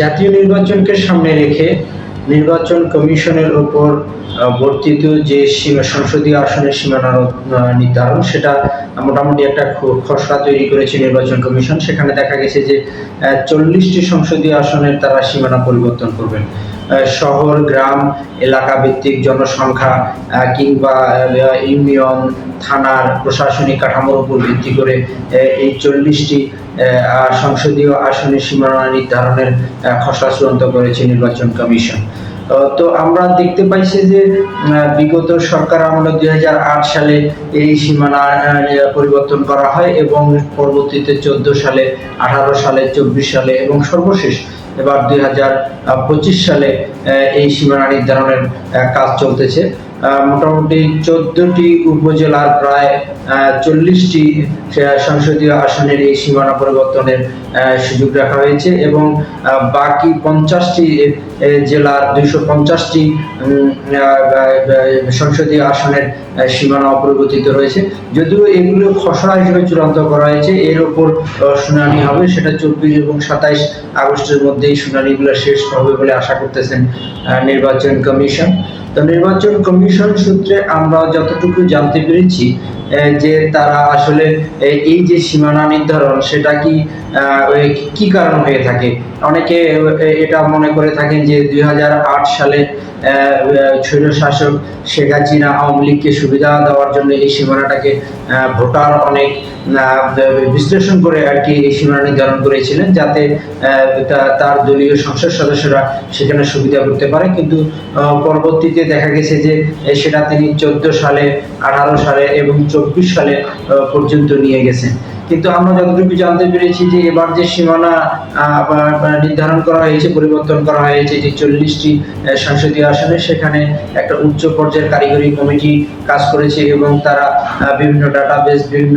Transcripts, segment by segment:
জাতীয় নির্বাচনকে সামনে রেখে নির্বাচন কমিশনের উপর আহ, বর্তিত যে সীমা সংসদীয় আসনের সীমানা নির্ধারণ সেটা মোটামুটি একটা খসড়া তৈরি করেছে নির্বাচন কমিশন। সেখানে দেখা গেছে যে চল্লিশটি সংসদীয় আসনের তারা সীমানা পরিবর্তন করবেন। শহর, গ্রাম এলাকা ভিত্তিক জনসংখ্যা কিংবা ইউনিয়ন, থানার প্রশাসনিক কাঠামোর উপর ভিত্তি করে এই চল্লিশটি সংসদীয় আসনের সীমানা নির্ধারণের খসড়া চূড়ান্ত করেছে নির্বাচন কমিশন। তো আমরা দেখতে পাইছি যে বিগত সরকার আমলে দুই হাজার আট সালে এই সীমানা পরিবর্তন করা হয় এবং পরবর্তীতে চোদ্দ সালে, আঠারো সালে, চব্বিশ সালে এবং সর্বশেষ এবার দুই হাজার পঁচিশ সালে এই সীমানা নির্ধারণের কাজ চলতেছে। মোটামুটি চোদ্দটি উপজেলার প্রায় চল্লিশটি সংসদীয় আসনের এই সীমানা পরিবর্তনের সুযোগ রাখা হয়েছে এবং বাকি পঞ্চাশটি জেলার দুইশো পঞ্চাশটি সংসদীয় আসনের সীমানা অপরিবর্তিত রয়েছে। যদিও এগুলো খসড়া হিসেবে চূড়ান্ত করা হয়েছে, এর ওপর শুনানি হবে। সেটা চব্বিশ এবং সাতাইশ আগস্টের মধ্যেই শুনানিগুলো শেষ হবে বলে আশা করতেছেন নির্বাচন কমিশন। তো নির্বাচন কমিশন সূত্রে আমরা যতটুকু জানতে পেরেছি যে তারা আসলে এই যে সীমানা নির্ধারণ, সেটা কি কি কারণ হয়ে থাকে? অনেকে এটা মনে করে থাকেন যে দুই সালে স্বৈর শাসক শেখ হাসিনা আওয়ামী লীগকে সুবিধা দেওয়ার জন্য এই সীমানাটাকে ভোটার অনেক বিশ্লেষণ করে আর কি এই সীমানা নির্ধারণ করেছিলেন যাতে তার দলীয় সংসদ সদস্যরা সেখানে সুবিধা করতে পারে। কিন্তু পরবর্তীতে দেখা গেছে যে সেটা তিনি চোদ্দ সালে, আঠারো সালে এবং চব্বিশ সালে পর্যন্ত নিয়ে গেছেন কিন্তু আমরা যতটুকু জানতে পেরেছি যে এবার যে সীমানা নির্ধারণ করা হয়েছে, পরিবর্তন করা হয়েছে, যে চল্লিশটি সংসদীয় আসনে, সেখানে একটা উচ্চ পর্যায়ের কারিগরি কমিটি কাজ করেছে এবং তারা বিভিন্ন ডাটাবেস বিভিন্ন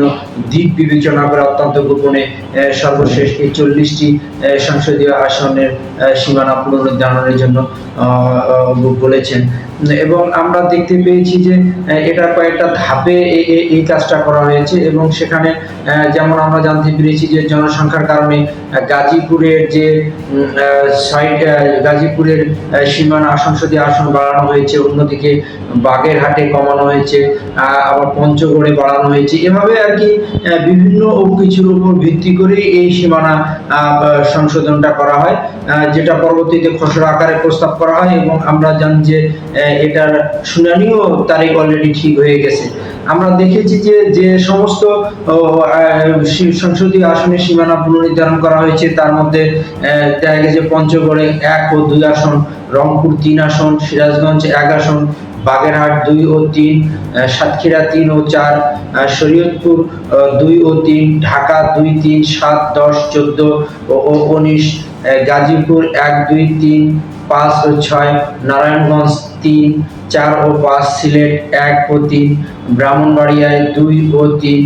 দিক বিবেচনা করে অত্যন্ত গোপনে সর্বশেষ এই চল্লিশটি সংসদীয় আসনের সীমানা পুনরুদ্ধারণের জন্য বলেছেন। এবং আমরা দেখতে পেয়েছি যে এটা কয়েকটা ধাপে এই কাজটা করা হয়েছে এবং সেখানে যেমন আমরা জানতে পেরেছি যে জনসংখ্যার কারণে গাজীপুরের যে সাইড গাজীপুরের সীমানা সংসদীয় আসন বাড়ানো হয়েছে, অন্যদিকে বাগেরহাটে কমানো হয়েছে আবার পঞ্চগড়ে বাড়ানো হয়েছে। এভাবে আর কি বিভিন্ন কিছুর উপর ভিত্তি করে এই সীমানা সংশোধনটা করা হয় যেটা পরবর্তীতে খসড়া আকারে প্রস্তাব করা হয় এবং আমরা জানি যে এটার শুনানিও তারিখ অলরেডি ঠিক হয়ে গেছে। আমরা দেখেছি যে যে সমস্ত সংসদীয় আসনের সীমানা পুনর্নির্ধারণ করা হয়েছে। তার মধ্যে দেখা গেছে পঞ্চগড়ে এক ও দুই আসন, রংপুর তিন আসন, সিরাজগঞ্জ এক আসন, বাগেরহাট দুই ও তিন সাতক্ষীরা তিন ও চার শরীয়তপুর দুই ও তিন, ঢাকা দুই তিন, সাত দশ, চোদ্দ ও উনিশ গাজীপুর এক দুই তিন পাঁচ ও ছয় নারায়ণগঞ্জ তিন, চার ও পাঁচ সিলেট, এক ও তিন, ব্রাহ্মণবাড়িয়ায় দুই ও তিন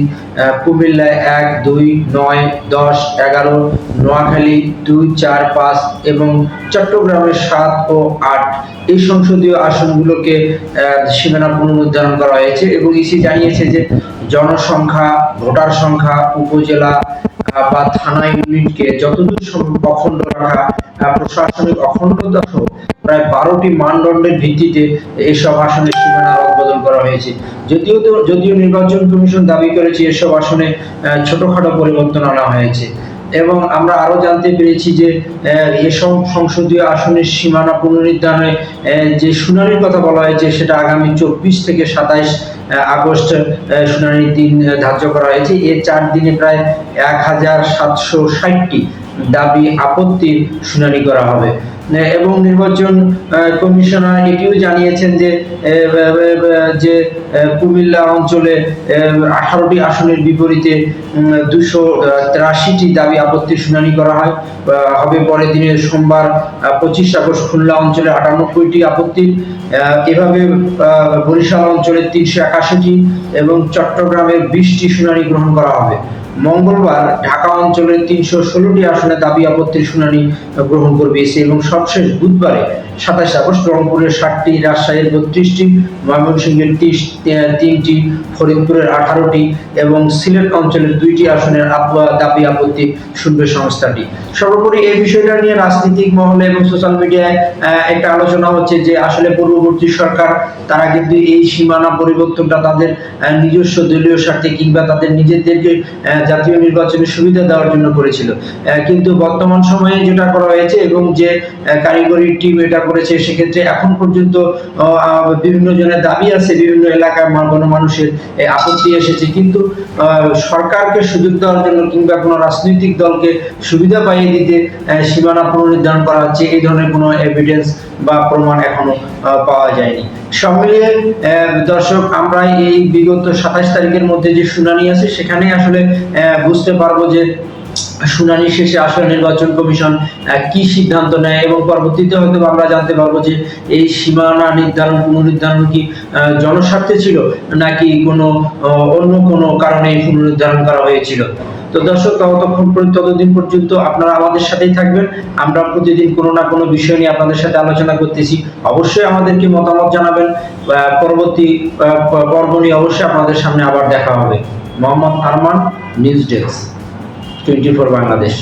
কুমিল্লায় এক, দুই, নয়, দশ, এগারো, নোয়াখালী দুই, চার, পাঁচ এবং চট্টগ্রামে সাত ও আট। এই সংসদীয় আসনগুলোকে সীমানা পুনরুদ্ধারণ করা হয়েছে এবং ইসি জানিয়েছে যে জনসংখ্যা, ভোটার সংখ্যা, উপজেলা বা থানা ইউনিটকে যতদূর সম্ভব অখণ্ড রাখা প্রশাসনিক অখণ্ডতা প্রায় বারোটি মানদণ্ডের ভিত্তিতে এসব আসনের সীমানা রদবদল করা হয়েছে। যদিও তো যদিও নির্বাচন কমিশন দাবি করেছে এসব আসনে ছোটখাটো পরিবর্তন আনা হয়েছে। এবং আমরা আরও জানতে পেরেছি যে এসব সংসদীয় আসনের সীমানা পুনরুদ্ধারণে যে শুনানির কথা বলা হয়েছে, সেটা আগামী চব্বিশ থেকে সাতাইশ আগস্ট শুনানির দিন ধার্য করা হয়েছে। এর চার দিনে প্রায় এক হাজার সাতশো ষাটটি দাবি আপত্তির শুনানি করা হবে। এবং নির্বাচন কমিশনার এটিও জানিয়েছেন যে যে কুমিল্লা অঞ্চলে আঠারোটি আসনের বিপরীতে দুশো তিরাশিটি দাবি আপত্তির শুনানি করা হয়। হবে পরের দিনে সোমবার পঁচিশ আগস্ট খুলনা অঞ্চলে আটানব্বইটি আপত্তি এভাবে বরিশাল অঞ্চলে তিনশো একাশিটি এবং চট্টগ্রামের বিশটি শুনানি গ্রহণ করা হবে। মঙ্গলবার ঢাকা অঞ্চলের তিনশো ষোলোটি আসনে দাবি আপত্তির শুনানি গ্রহণ করবে ইসি এবং সবশেষ বুধবারে সাতাশ আগস্ট রংপুরের ষাটটি, রাজশাহীর বত্রিশটি, ময়মনসিংহের তিরিশ তিনটি, ফরিদপুরের আঠারোটি এবং সিলেট অঞ্চলের দুইটি আসনের দাবি আপত্তি শুনবে সংস্থাটি। সর্বোপরি এই বিষয়টা নিয়ে রাজনৈতিক মহলে এবং সোশ্যাল মিডিয়ায় একটা আলোচনা হচ্ছে যে আসলে পূর্ববর্তী সরকার, তারা কিন্তু এই সীমানা পরিবর্তনটা তাদের নিজস্ব দলীয় স্বার্থে কিংবা তাদের নিজেদেরকে জাতীয় নির্বাচনে সুবিধা দেওয়ার জন্য করেছিল। কিন্তু বর্তমান সময়ে যেটা করা হয়েছে এবং যে কারিগরি টিম এটা করেছে, সেক্ষেত্রে এখন পর্যন্ত বিভিন্ন জনের দাবি আছে, বিভিন্ন এলাকায় মা- গণমানুষের আপত্তি এসেছে। কিন্তু সরকারকে সুযোগ দেওয়ার জন্য কিংবা কোনো রাজনৈতিক দলকে সুবিধা পাইয়ে দিতে সীমানা পুনর্নির্ধারণ করা হচ্ছে, এই ধরনের কোনো এভিডেন্স বা প্রমাণ এখনও পাওয়া যায়নি। সব মিলিয়ে দর্শক, আমরা এই বিগত সাতাশ তারিখের মধ্যে যে শুনানি আছে, সেখানে আসলে বুঝতে পারব যে শুনানি শেষে আসলে নির্বাচন কমিশন কি সিদ্ধান্ত নেয় এবং পরবর্তীতে হয়তো আমরা জানতে পারব যে এই সীমানা নির্ধারণ, পুনর্নির্ধারণ কি জনস্বার্থে ছিল নাকি কোনো অন্য কোনো কারণে পুনর্নির্ধারণ করা হয়েছিল। তো দর্শক, ততক্ষণ পর্যন্ত, ততদিন পর্যন্ত আপনারা আমাদের সাথেই থাকবেন। আমরা প্রতিদিন কোনো না কোনো বিষয় নিয়ে আপনাদের সাথে আলোচনা করতেছি। অবশ্যই আমাদেরকে মতামত জানাবেন। পরবর্তী পর্ব নিয়ে অবশ্যই আপনাদের সামনে আবার দেখা হবে। Mohammad Arman, news desk, twenty four Bangladesh.